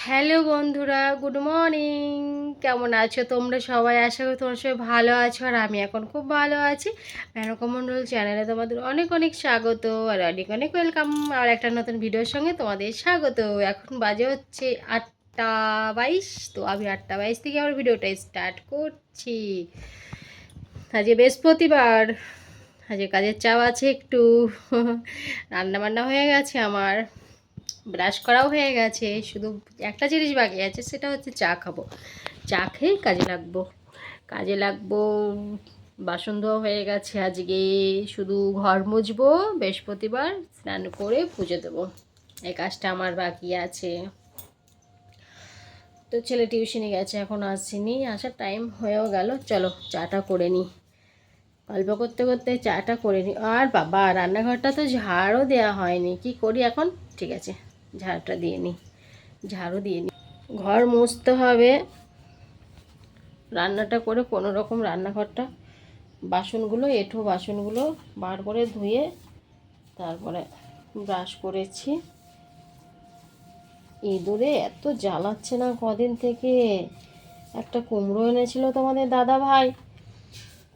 Hello বন্ধুরা, good morning. কেমন আছো তোমরা সবাই? আশা করি তোমরা সবাই ভালো আছো আর আমি এখন খুব ভালো আছি। মেনকা চ্যানেলে তোমাদের অনেক অনেক স্বাগত আর অনেক অনেক ওয়েলকাম। আর একটা নতুন ভিডিওর সঙ্গে তোমাদের স্বাগত। এখন বাজে হচ্ছে আটটা বাইশ। তো আমি আটটা বাইশ থেকে আমার ভিডিওটা স্টার্ট করছি। আজকে বৃহস্পতিবার আজকে কাজের চাপ আছে একটু। রান্না বান্না হয়ে গেছে আমার। ব্রাশ করাও হয়ে গেছে, শুধু একটা জিনিস বাকি আছে, সেটা হচ্ছে চা খাব। চা খেয়েই কাজে লাগবো। কাজে লাগবো, বাসন ধোয়া হয়ে গেছে আজকে, শুধু ঘর মুছবো, বৃহস্পতিবার স্নান করে পুজো দেবো। এই কাজটা আমার বাকি আছে। তো ছেলে টিউশনে গেছে, এখন আসেনি, আসার টাইম হয়েও গেল। চলো, চাটা করে নিই গল্প করতে করতে চাটা করে নিই আর বাবা, রান্নাঘরটা তো ঝাড়ও দেওয়া হয়নি, কি করি এখন? ঠিক আছে। ঝাড়টা দিয়ে নিই ঝাড়ু দিয়ে নিই ঘর মুছতে হবে। রান্নাটা করে কোনো রকম রান্নাঘরটা, বাসনগুলো, এঁঠো বাসনগুলো বার করে ধুয়ে তারপরে ব্রাশ করেছি। ইঁদুরে এত জ্বালাচ্ছে না কদিন থেকে। একটা কুমড়ো এনেছিল তোমাদের দাদা ভাই।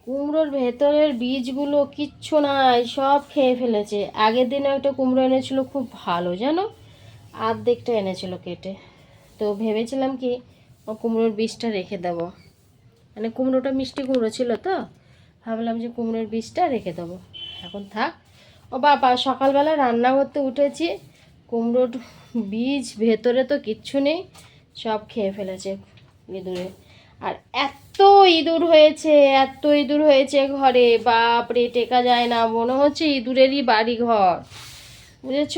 কুমড়োর ভেতরের বীজগুলো কিচ্ছু নাই, সব খেয়ে ফেলেছে। আগের দিনে একটা কুমড়ো এনেছিল, খুব ভালো, জানো? আর্ধেকটা এনেছিল কেটে। তো ভেবেছিলাম কি, ও কুমড়োর বীজটা রেখে দেবো। মানে কুমড়োটা মিষ্টি কুমড়ো ছিল তো, ভাবলাম যে কুমড়োর বীজটা রেখে দেবো। এখন থাক। ও বাবা, সকালবেলা রান্না করতে উঠেছি, কুমড়োর বীজ ভেতরে তো কিচ্ছু নেই, সব খেয়ে ফেলেছে ইঁদুরে। আর এত ইঁদুর হয়েছে, এত ইঁদুর হয়েছে ঘরে, বাপরে, টেকা যায় না, মনে হচ্ছে ইঁদুরেরই বাড়ি ঘর বুঝেছ?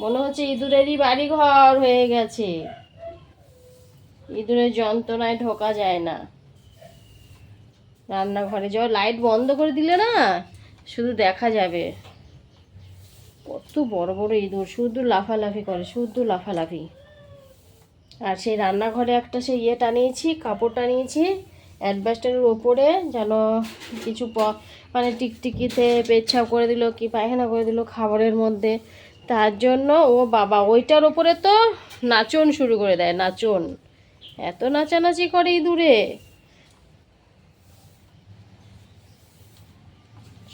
মনে হচ্ছে ইঁদুরেরই বাড়ি ঘর হয়ে গেছে। ইঁদুরের যন্ত্রণায় ঢোকা যায় না। রান্নাঘরে যাও লাইট বন্ধ করে দিলে না শুধু দেখা যাবে। কত বড় বড় ইঁদুর, শুধু লাফালাফি করে, শুধু লাফালাফি। আর সেই রান্নাঘরে একটা সেই ইয়ে টানিয়েছি, কাপড় টানিয়েছি, অ্যাডভাস্টারের ওপরে যেন কিছু মানে টিকটিকিতে পেচ্ছাপ করে দিল, কি পায়খানা করে দিল খাবারের মধ্যে। তার জন্য ও বাবা, ওইটার ওপরে তো নাচন শুরু করে দেয়, নাচন। এত নাচানাচি করে ইঁদুরে।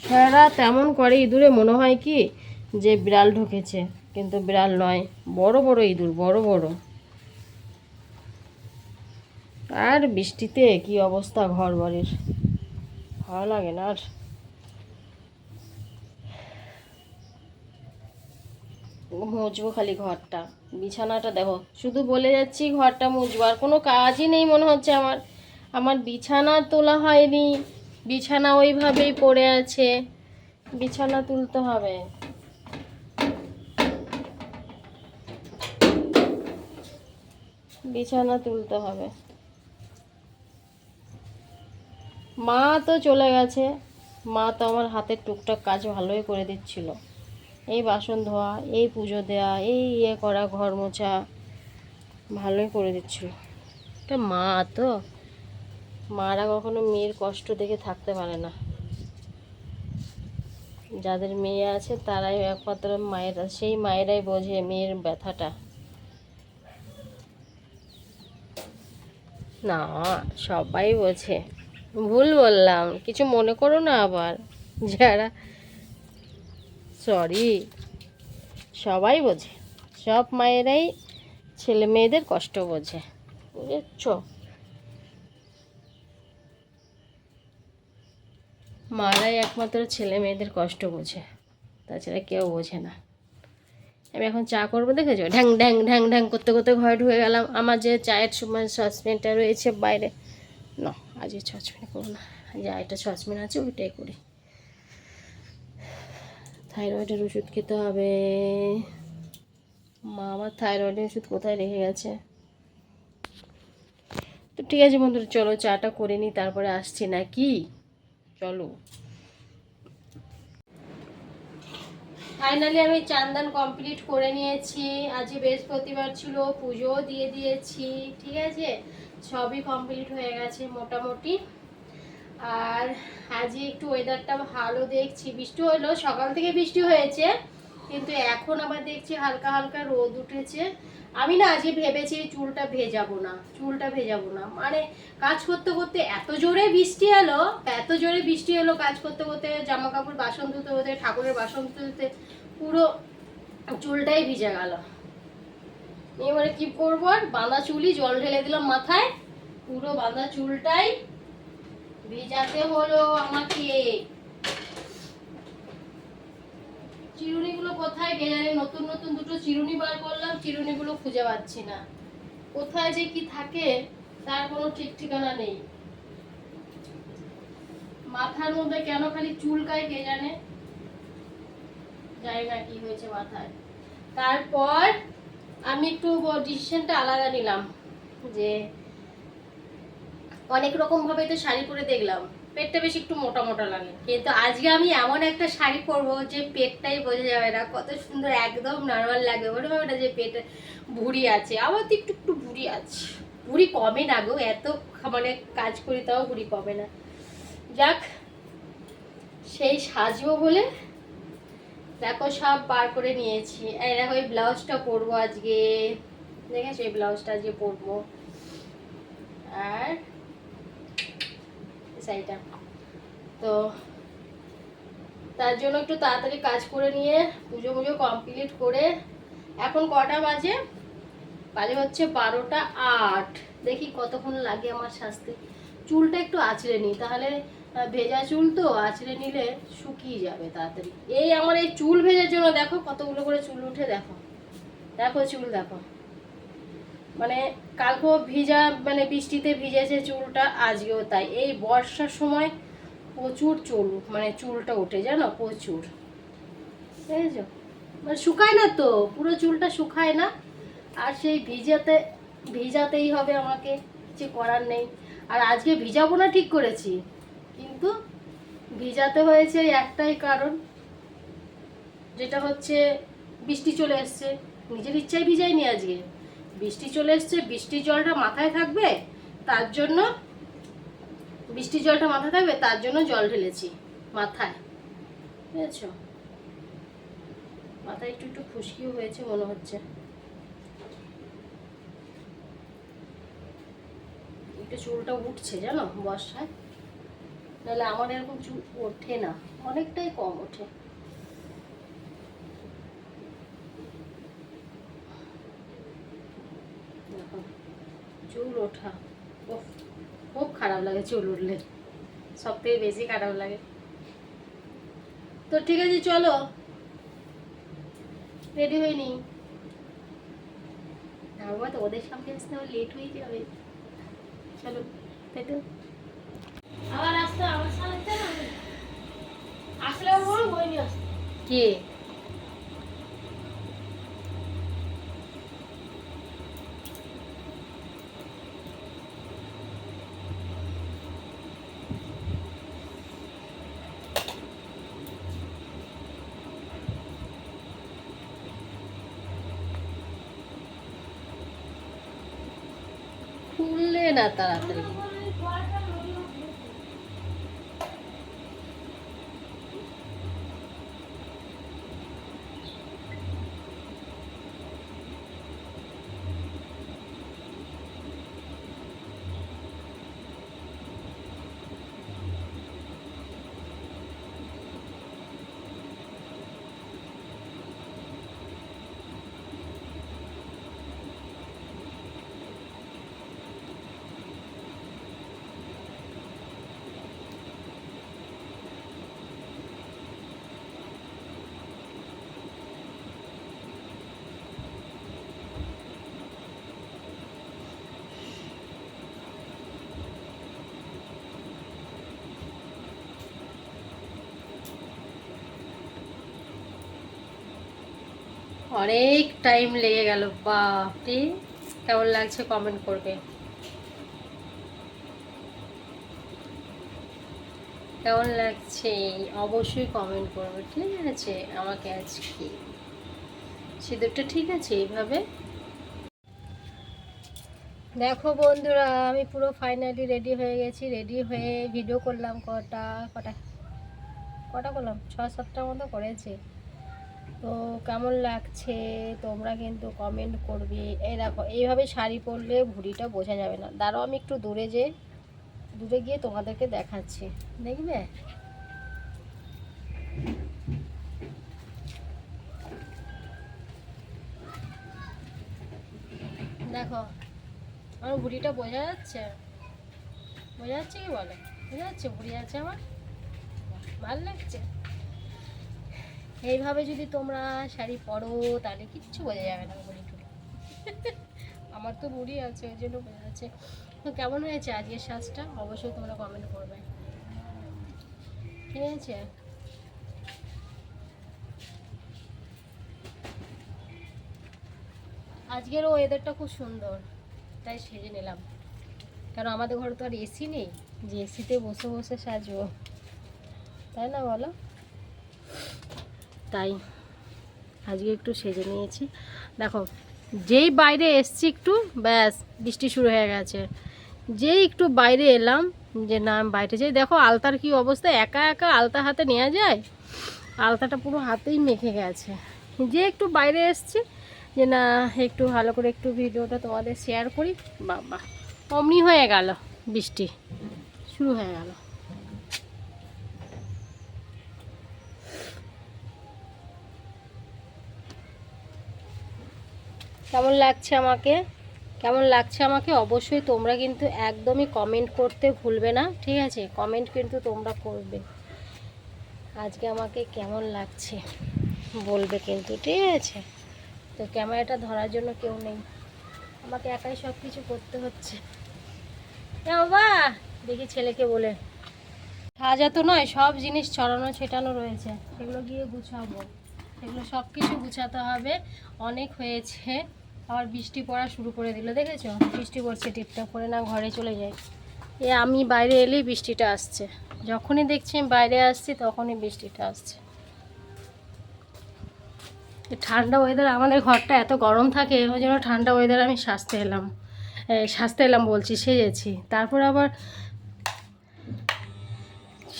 সারা তেমন করে ইঁদুরে, মনে হয় কি যে বিড়াল ঢুকেছে, কিন্তু বিড়াল নয়, বড় বড় ইঁদুর, বড় বড়। আর বৃষ্টিতে কি অবস্থা ঘর বাড়ির ভালো লাগে না আর? মুছবো খালি ঘরটা। বিছানাটা দেখো, শুধু বলে যাচ্ছি ঘরটা মুছবো আর কোনো কাজই নেই মনে হচ্ছে আমার। আমার বিছানা তোলা হয়নি, বিছানা ওইভাবেই পড়ে আছে, বিছানা তুলতে হবে। বিছানা তুলতে হবে। মা তো চলে গেছে, মা তো আমার হাতের টুকটাক কাজ ভালোই করে দিচ্ছিল। এই বাসন ধোয়া, এই পুজো দেওয়া এই ইয়ে করা, ঘর মোছা, ভালোই করে দিচ্ছিল। এটা মা তো। মারা কখনো মেয়ের কষ্ট দেখে থাকতে পারে না। যাদের মেয়ে আছে, তারাই একমাত্র মায়েরা, সেই মায়েরাই বোঝে মেয়ের ব্যথাটা। না, সবাই বোঝে। ভুল বললাম, কিছু মনে করো না আবার। যারা সরি। সবাই বোঝে, সব মায়েরাই ছেলে মেয়েদের কষ্ট বোঝে, বুঝেছ? মারাই একমাত্র ছেলে মেয়েদের কষ্ট বোঝে, তাছাড়া কেউ বোঝে না। আমি এখন চা করব, দেখেছ? ঢ্যাং ঢ্যাং ঢ্যাং ঢ্যাং করতে করতে ঘরে ঢুকে গেলাম। আমার যে চায়ের সময় সসপ্যানটা রয়েছে বাইরে। না আজ এই সসপ্যানে করব না। যা, এটা সসপ্যান আছে, ওইটাই করি। থাইরয়েডের ওষুধ খেতে হবে। মা, আমার থাইরয়েডের ওষুধ কোথায় রেখে গেছে? তো ঠিক আছে বন্ধুরা, চলো চাটা করে নিই, তারপরে আসছি নাকি? চলো। ফাইনালি আমি চান্দান কমপ্লিট করে নিয়েছি। আজ বৃহস্পতিবার ছিল, পুজোও দিয়ে দিয়েছি, ঠিক আছে? সবই কমপ্লিট হয়ে গেছে মোটামুটি। আর আজকে একটু ওয়েদারটা ভালো দেখছি। বৃষ্টি হলো, সকাল থেকে বৃষ্টি হয়েছে, কিন্তু এখন আবার দেখছি হালকা হালকা রোদ উঠেছে। আমি না আজকে ভেবেছি চুলটা ভেজাবো না, চুলটা ভেজাবো না। মানে কাজ করতে করতে এত জোরে বৃষ্টি এলো, এত জোরে বৃষ্টি এলো কাজ করতে করতে জামা কাপড় বাসন ধুতে হতে ঠাকুরের বাসন ধুতে পুরো চুলটাই ভিজে গেল। এবারে কি করব আর? বাঁধা চুলই জল ঢেলে দিলাম মাথায়, পুরো বাঁধা চুলটাই ভেজাতে হলো আমাকে। চিরুনিগুলো কোথায় গেলে নতুন নতুন দুটো চিরুনি বার করলাম, চিরুনিগুলো খুঁজে পাচ্ছি না। কোথায় যে কি থাকে, তার কোনো ঠিক ঠিকানা নেই। মাথার মধ্যে কেন খালি চুলকায় কে জানে? জানি না কি হয়েছে মাথায়। তারপর আমি একটু ডিসিশনটা আলাদা নিলাম, যে অনেক রকম ভাবে তো শাড়ি পরে দেখলাম। পেটটা বেশ একটু মোটা মোটা লাগে। কিন্তু আজকে আমি এমন একটা শাড়ি পরবো যে পেটটাই বোঝা যাবে না। কত সুন্দর, একদম নর্মাল লাগবে। মনে হবে না যে পেটে ভুড়ি আছে। আমার তো একটু একটু ভুড়ি আছে। ভুড়ি কমে না গো, এত মানে কাজ করি তাও ভুড়ি কমে না। যাক, সেই সাজবো বলে দেখো সব বার করে নিয়েছি। দেখো এই ব্লাউজটা পরবো আজকে। দেখেছ এই ব্লাউজটা আজকে পরবো। আর শাড়িটা তো তার জন্য একটু তাড়াতাড়ি কাজ করে নিয়ে পুজো পুজো কমপ্লিট করে এখন কটা বাজে? বাজে হচ্ছে বারোটা আট। দেখি কতক্ষণ লাগে আমার সাজতে চুলটা একটু আঁচড়ে নিই, তাহলে ভেজা চুল তো, আঁচড়ে নিলে শুকিয়ে যাবে তাড়াতাড়ি। এই আমার এই চুল ভেজার জন্য দেখো কতগুলো করে চুল উঠে দেখো। দেখো চুল দেখো। মানে কালকেও ভিজা মানে বৃষ্টিতে ভিজেছে চুলটা, আজকেও তাই। এই বর্ষার সময় প্রচুর চুল মানে চুলটা ওঠে জানো, প্রচুর। বুঝেছ মানে শুকায় না তো, পুরো চুলটা শুকায় না। আর সেই ভিজাতে, ভিজাতেই হবে আমাকে, কিছু করার নেই। আর আজকে ভিজাবো না ঠিক করেছি, কিন্তু ভিজাতে হয়েছে একটাই কারণ, যেটা হচ্ছে বৃষ্টি চলে এসছে। নিজের ইচ্ছায় ভিজাইনি আজকে। বৃষ্টি চলে এসছে বৃষ্টির জলটা মাথায় থাকবে, তার জন্য বৃষ্টির জলটা মাথায় থাকবে, তার জন্য জল ঢেলেছি মাথায়, বুঝেছ? মাথায় একটু একটু খুশকিও হয়েছে মনে হচ্ছে। একটু চুলটা উঠছে জানো বর্ষায়? নাহলে আমার এরকম চুল ওঠে না, অনেকটাই কম ওঠে দেখো, চুল ওঠা উফ, খুব খারাপ লাগে চুল উঠলে সব থেকে বেশি খারাপ লাগে। তো ঠিক আছে চলো। রেডি হয়ে নি আমার তো ওদের সামনে আসতে আমার লেট হয়ে যাবে। চলো তাই তো আবার আসতে আমার সাথে না আসলে বই নিয়ে আসতে কে? రాత్రి অনেক টাইম লেগে গেল, বাপরে। কেমন লাগছে কমেন্ট করবে? কেমন লাগছে? অবশ্যই কমেন্ট করবে, ঠিক আছে? আমাকে আজকে। সিঁদুরটা ঠিক আছে এইভাবে? দেখো বন্ধুরা, আমি পুরো ফাইনালি রেডি হয়ে গেছি রেডি হয়ে ভিডিও করলাম কটা কটা? কটা করলাম? ছ সাতটার মতো করেছি। তো কেমন লাগছে? তোমরা কিন্তু কমেন্ট করবে। এই দেখো, এইভাবে শাড়ি পরলে ভুড়িটা বোঝা যাবে না। দাঁড়াও, আমি একটু দূরে যে, দূরে গিয়ে তোমাদেরকে দেখাচ্ছি। দেখবে? দেখো, আমার ভুড়িটা বোঝা যাচ্ছে? বোঝা যাচ্ছে কি বলে? বোঝা যাচ্ছে ভুড়ি আছে আমার? ভালো লাগছে? এইভাবে যদি তোমরা শাড়ি পরো, তাহলে কিচ্ছু বোঝা যাবে না ভুঁড়ি টুড়ি আমার তো ভুঁড়ি আছে, ওই জন্য বোঝা যাচ্ছে। কেমন হয়েছে আজকের সাজটা? অবশ্যই তোমরা কমেন্ট করবে। ঠিক আছে আজকের ওয়েদারটা খুব সুন্দর, তাই সেজে নিলাম। কারণ আমাদের ঘরে তো আর এসি নেই? যে এসিতে বসে বসে সাজবো। তাই না বলো? তাই আজকে একটু সেজে নিয়েছি। দেখো, যেই বাইরে এসছি একটু, ব্যাস, বৃষ্টি শুরু হয়ে গেছে। যেই একটু বাইরে এলাম, যে না, আমি বাইরে যাই, দেখো আলতার কি অবস্থা? একা একা আলতা হাতে নেওয়া যায়? আলতাটা পুরো হাতেই মেখে গেছে। যে একটু বাইরে এসছি, যে না, একটু ভালো করে একটু ভিডিওটা তোমাদের শেয়ার করি, বাবা, অমনি হয়ে গেল বৃষ্টি, শুরু হয়ে গেল। কেমন লাগছে আমাকে? কেমন লাগছে আমাকে? অবশ্যই তোমরা কিন্তু একদমই কমেন্ট করতে ভুলবে না, ঠিক আছে? কমেন্ট কিন্তু তোমরা করবে। আজকে আমাকে কেমন লাগছে বলবে কিন্তু, ঠিক আছে? তো ক্যামেরাটা ধরার জন্য কেউ নেই। আমাকে একাই সব কিছু করতে হচ্ছে। বাবা, দেখি ছেলেকে বলে। সাজা তো নয়, সব জিনিস ছড়ানো ছেটানো রয়েছে। সেগুলো গিয়ে গুছাবো। সেগুলো সব কিছু গুছাতে হবে। অনেক হয়েছে। আবার বৃষ্টি পড়া শুরু করে দিল, দেখেছ? বৃষ্টি পড়ছে, টিপটাপ করে না ঘরে চলে যাই এ আমি বাইরে এলেই বৃষ্টিটা আসছে। যখনই দেখছি আমি বাইরে আসছি, তখনই বৃষ্টিটা আসছে। ঠান্ডা ওয়েদার আমাদের ঘরটা এত গরম থাকে, ওই জন্য ঠান্ডা ওয়েদার আমি সাজতে এলাম। সাজতে এলাম বলছি, সেজেছি। তারপর আবার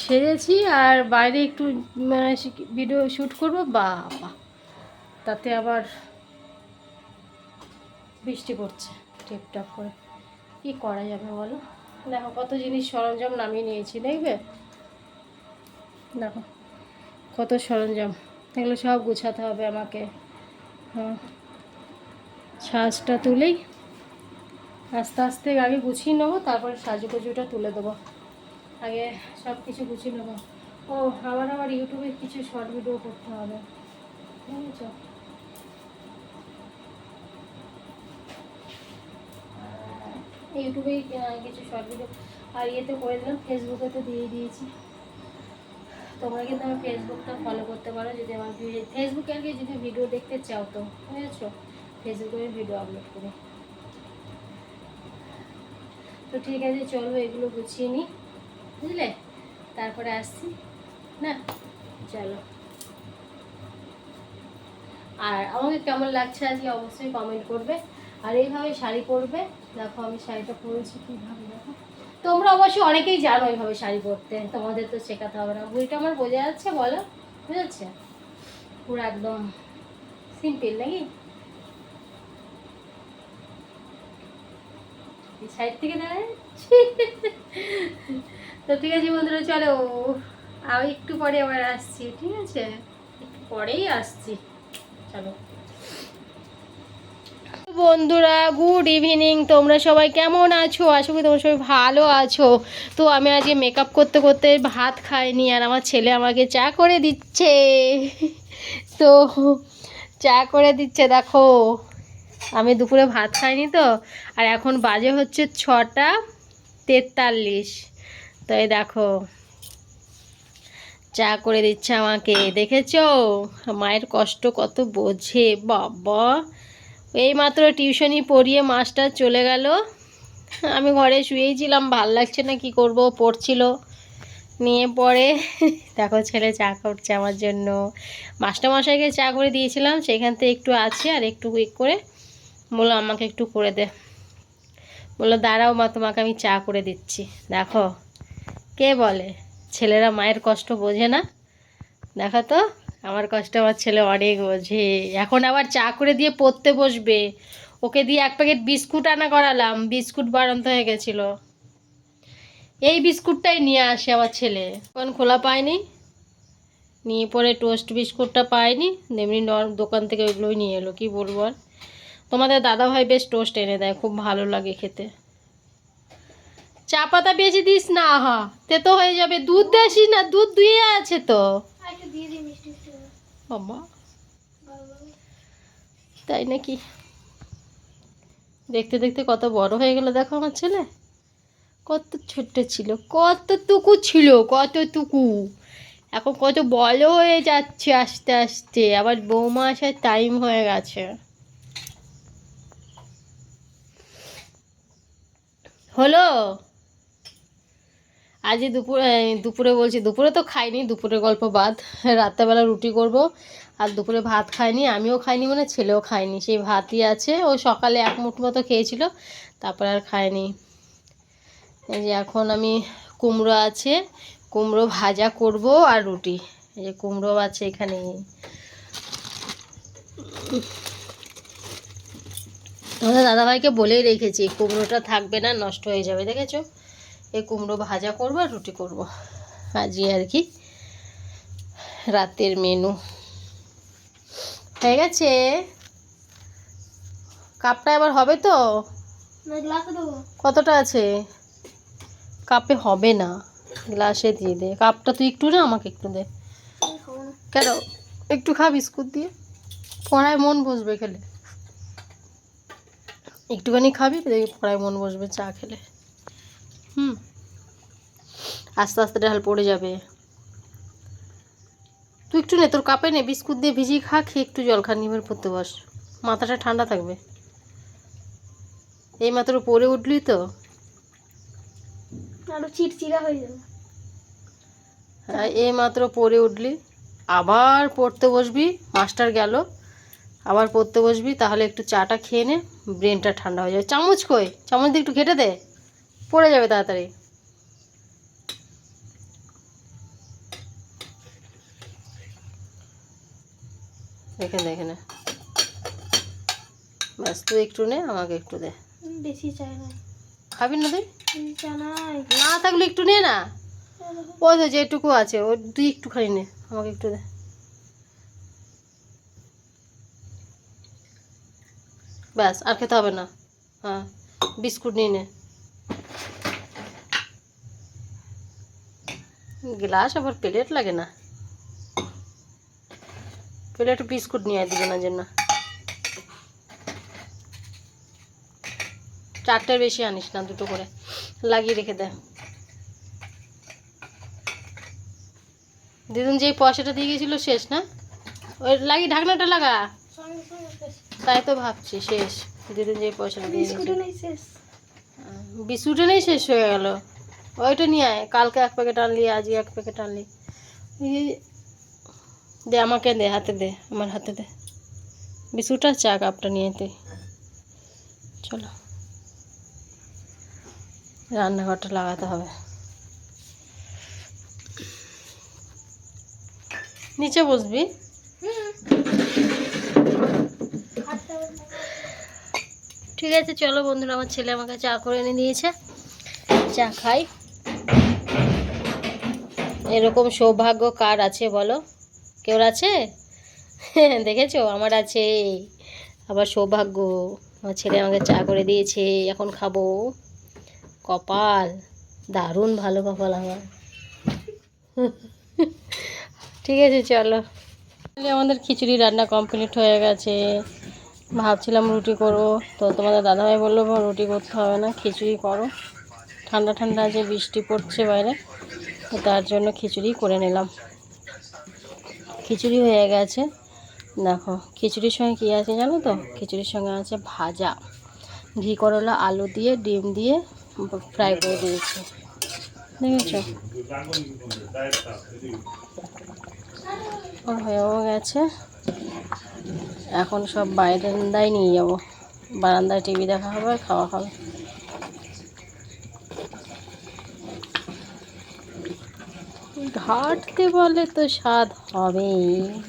সেজেছি, আর বাইরে একটু মানে ভিডিও শ্যুট করব? বাবা তাতে আবার বৃষ্টি পড়ছে, টিপটাপ করে। কি করা যাবে বলো? দেখো কত জিনিস সরঞ্জাম নামিয়ে নিয়েছি, দেখবে? দেখো কত সরঞ্জাম, এগুলো সব গুছাতে হবে আমাকে। হ্যাঁ সাজটা তুলেই আস্তে আস্তে আগে গুছিয়ে নেব, তারপরে সাজুগুজুটা তুলে দেবো। আগে সব কিছু গুছিয়ে নেব। ও, আবার আবার ইউটিউবে কিছু শর্ট ভিডিও করতে হবে। বুঝেছ? ইউটিউবেই কিছু শর্ট ভিডিও আর ইয়েতে করে দিলাম ফেসবুকে তো দিয়ে দিয়েছি। তোমরা কিন্তু আমার ফেসবুকটা ফলো করতে পারো যদি আমার ফেসবুকে আর কি যদি ভিডিও দেখতে চাও তো বুঝেছ ফেসবুকে ভিডিও আপলোড করি। তো ঠিক আছে, চলো এগুলো গুছিয়ে নিই, বুঝলে? তারপরে আসছি, না? চলো। আর আমাকে কেমন লাগছে আজকে অবশ্যই কমেন্ট করবে। আর এইভাবে শাড়ি পরবে দেখো আমি শাড়িটা পরেছি কীভাবে, দেখো। তোমরা অবশ্যই অনেকেই জানো এইভাবে শাড়ি পরতে, তোমাদের তো শেখাতে হবে না। বুড়িটা আমার বোঝা যাচ্ছে, বলো? বুঝাচ্ছে পুরো একদম সিম্পল নাকি? সাইড থেকে দাঁড়াচ্ছি তো ঠিক আছে বন্ধুরা, চলো। আমি একটু পরে আবার আসছি, ঠিক আছে? একটু পরেই আসছি। চলো। বন্ধুরা গুড ইভিনিং তোমরা সবাই কেমন আছো? আশা করি তোমরা সবাই ভালো আছো। তো আমি আজকে মেকআপ করতে করতে ভাত খাইনি আর আমার ছেলে আমাকে চা করে দিচ্ছে। তো চা করে দিচ্ছে, দেখো। আমি দুপুরে ভাত খাইনি তো, আর এখন বাজে হচ্ছে ছটা তেতাল্লিশ। তো এই দেখো, চা করে দিচ্ছে আমাকে। দেখেছ? মায়ের কষ্ট কত বোঝে, বাবা। এই মাত্র টিউশনি পড়িয়ে মাস্টার চলে গেল। আমি ঘরে শুয়েই ছিলাম, ভালো লাগছে না কি করব পড়ছিল। নিয়ে পরে দেখো ছেলে চা করছে আমার জন্য। মাস্টারমশাইকে চা করে দিয়েছিলাম, সেখান থেকে একটু আছে আর একটু কুইক করে বলল, আমাকে একটু করে দে। বলল, দাঁড়াও মা, তোমাকে আমি চা করে দিচ্ছি। দেখো, কে বলে? ছেলেরা মায়ের কষ্ট বোঝে না। দেখো তো আমার কষ্ট আমার ছেলে অনেক বোঝে। এখন আবার চা করে দিয়ে পড়তে বসবে। ওকে দিয়ে এক প্যাকেট বিস্কুট আনা করালাম, বিস্কুট বাড়ন্ত হয়ে গেছিল। এই বিস্কুটটাই নিয়ে আসে আমার ছেলে। এখন খোলা পায়নি, নিয়ে পরে টোস্ট বিস্কুটটা পায়নি এমনি দোকান থেকে ওইগুলোই নিয়ে এলো, কি বলব আর। তোমাদের দাদাভাই বেশ টোস্ট এনে দেয়, খুব ভালো লাগে খেতে। চা পাতা বেশি দিস না হা তে তো হয়ে যাবে। দুধ দেসিস না, দুধ দুয়ে আছে তো। দিয়ে দিই মিষ্টি মিষ্টি করে। বাবা তাই নাকি? দেখতে দেখতে কত বড় হয়ে গেল দেখো আমার ছেলে। কত ছোট্ট ছিল কতটুকু ছিল কতটুকু এখন কত বড় হয়ে যাচ্ছে আস্তে আস্তে। আবার বৌমা আসার টাইম হয়ে গেছে। হলো? আজ দুপুর দুপুরে বলছি, দুপুরে তো খাইনি দুপুরে গল্প বাদ। রাত্রেবেলা রুটি করব, আর দুপুরে ভাত খাইনি, আমিও খাইনি মানে ছেলেও খায়নি সেই ভাতই আছে, ও সকালে এক মুঠ মতো খেয়েছিল, তারপরে আর খায়নি। এই যে এখন আমি কুমড়ো আছে, কুমড়ো ভাজা করব আর রুটি। এই যে কুমড়ো আছে এখানে। দাদাভাইকে বলেই রেখেছি, কুমড়োটা থাকবে না, নষ্ট হয়ে যাবে, দেখেছ? এই কুমড়ো ভাজা করব আর রুটি করব। আজই আর কি রাতের মেনু হয়ে গেছে? কাপটা এবার হবে তো? কতটা আছে? কাপে হবে না। গ্লাসে দিয়ে দে। কাপটা তুই একটু না আমাকে একটু দে। কেন? একটু খা বিস্কুট দিয়ে। পড়ায় মন বসবে খেলে। একটুখানি খাবি পড়ায় মন বসবে চা খেলে। হুম। আস্তে আস্তে ঢাল পড়ে যাবে। তুই একটু নে তোর কাপে নে বিস্কুট দিয়ে ভিজিয়ে খা খেয়ে একটু জল খা নিবের পড়তে বস। মাথাটা ঠান্ডা থাকবে। এই মাত্র পড়ে উঠলি তো। আরও চিড়চিড়া হয়ে যাবে। হ্যাঁ এই মাত্র পড়ে উঠলি। আবার পড়তে বসবি মাস্টার গেল। আবার পড়তে বসবি তাহলে একটু চাটা খেয়ে নে ব্রেনটা ঠান্ডা হয়ে যাবে। চামচ কই? চামচ দিয়ে একটু ঘেটে দে। পড়ে যাবে তাড়াতাড়ি। দেখে দেখে নে ব্যাস তুই একটু নে আমাকে একটু দে। বেশি চাই না। খাবি না তুই? না থাকলে একটু নে না। ওই তো যেটুকু আছে ও তুই একটুখানি নে আমাকে একটু দে। ব্যাস আর খেতে হবে না। হ্যাঁ বিস্কুট নিয়ে নে। গ্লাস আবার প্লেট লাগে না। প্লেট বিস্কুট নিয়ে দিবে না জন্য চারটের বেশি আনিস না দুটো করে। লাগিয়ে রেখে দে। দিদুন যেই পয়সাটা দিয়ে গেছিল শেষ না? ওই লাগিয়ে ঢাকনাটা লাগা? তাই তো ভাবছি শেষ। দিদুন যেই পয়সাটা দিয়ে গেছিল। নেই শেষ হয়ে গেল। ওইটা নিয়ে আয়, কালকে এক প্যাকেট আনলি, আজকে এক প্যাকেট আনলি। দে আমাকে দে, হাতে দে, আমার হাতে দে। বিস্কুটটা চা কাপটা নিয়ে তুই। চলো। রান্নাঘরটা লাগাতে হবে। নিচে বসবি? হাতটা ঠিক আছে, চলো বন্ধুরা, আমার ছেলে আমাকে চা করে এনে দিয়েছে। চা খাই। এরকম সৌভাগ্য কার আছে বলো? কেউ আছে? দেখেছ? আমার আছে। আবার সৌভাগ্য। আমার ছেলে আমাকে চা করে দিয়েছে, এখন খাব। কপাল। দারুণ ভালো কপাল আমার। ঠিক আছে, চলো। আমাদের খিচুড়ি রান্না কমপ্লিট হয়ে গেছে। ভাবছিলাম রুটি করব। তো তোমাদের দাদাভাই বলল "বা রুটি করতে হবে না, খিচুড়ি করো। ঠান্ডা ঠান্ডা যে বৃষ্টি পড়ছে বাইরে, তো তার জন্য খিচুড়ি করে নিলাম। খিচুড়ি হয়ে গেছে। দেখো, খিচুড়ির সঙ্গে কী আছে জানো তো? খিচুড়ির সঙ্গে আছে ভাজা। ঘি, করলা, আলু দিয়ে, ডিম দিয়ে ফ্রাই করে দিয়েছি। দেখেছ? হয়েও গেছে। এখন সব বারান্দায় নিয়ে যাব। বারান্দায় টিভি দেখা হবে, খাওয়া হবে। ঘাটতে বলে তো স্বাদ হবেই।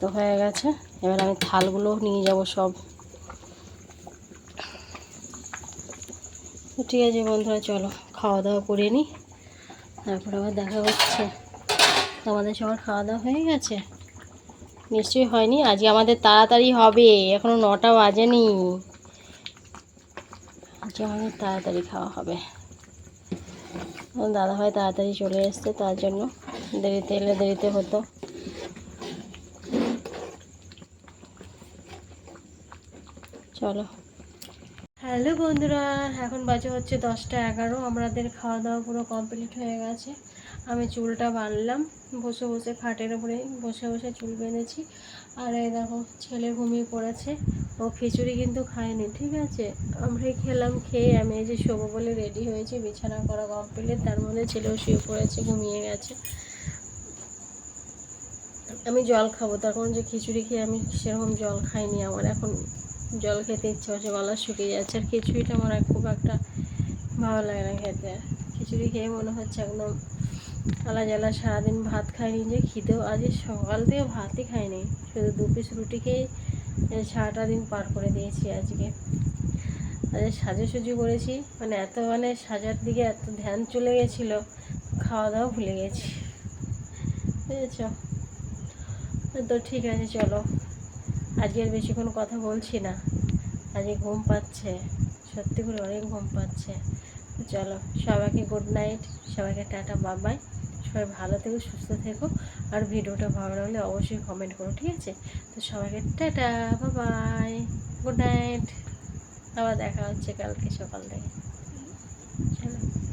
তো হয়ে গেছে। এবার আমি থালগুলো নিয়ে যাব সব। ঠিক আছে বন্ধুরা, চলো খাওয়া দাওয়া করে নিই। তারপর আবার দেখা হচ্ছে। তোমাদের সবার খাওয়া দাওয়া হয়ে গেছে? নিশ্চয়ই হয়নি, আজকে আমাদের তাড়াতাড়ি হবে, এখনও নটা বাজেনি। আজকে আমাদের তাড়াতাড়ি খাওয়া হবে। দাদা ভাই তাড়াতাড়ি চলে এসছে, তার জন্য দেরিতে এলে দেরিতে হতো। চলো। হ্যালো বন্ধুরা, এখন বাজে হচ্ছে দশটা এগারো, আমাদের খাওয়া দাওয়া পুরো কমপ্লিট হয়ে গেছে। আমি চুলটা বাঁধলাম, বসে বসে খাটের উপরে বসে বসে চুল বেঁধেছি। আর এই দেখো, ছেলে ঘুমিয়ে পড়েছে। ও খিচুড়ি কিন্তু খায়নি, ঠিক আছে? আমরাই খেলাম, খেয়ে আমি এই যে শোবো বলে রেডি হয়েছি, বিছানা করা কমপ্লিট তার মধ্যে ছেলেও শুয়ে পড়েছে, ঘুমিয়ে গেছে। আমি জল খাব তখন যে খিচুড়ি খেয়ে আমি সেরকম জল খাইনি আমার। এখন জল খেতে ইচ্ছে হচ্ছে গলা শুকিয়ে যাচ্ছে। আর খিচুড়িটা আমার খুব একটা ভালো লাগে না খেতে। খিচুড়ি খেয়ে মনে হচ্ছে একদম আলা জ্বালা, সারাদিন ভাত খাইনি যে, খিদেও আজ সকাল থেকে ভাতই খাইনি। শুধু দু পিস রুটি খেয়ে সারাটা দিন পার করে দিয়েছি আজকে। আজ সাজাসুজি করেছি মানে এত মানে সাজার দিকে এত ধ্যান চলে গেছিল খাওয়া দাওয়া ভুলে গেছি। বুঝেছ? তো ঠিক আছে, চলো। আজকে আর বেশিক্ষণ কথা বলছি না। আজকে ঘুম পাচ্ছে। সত্যি করে অনেক ঘুম পাচ্ছে। চলো, সবাইকে গুড নাইট সবাইকে টাটা বাবাই সবাই ভালো থেকো, সুস্থ থেকো। আর ভিডিওটা ভালো লাগলে অবশ্যই কমেন্ট করো, ঠিক আছে? তো সবাইকে টাটা বাবাই গুড নাইট আবার দেখা হচ্ছে কালকে সকাল থেকে। চলো।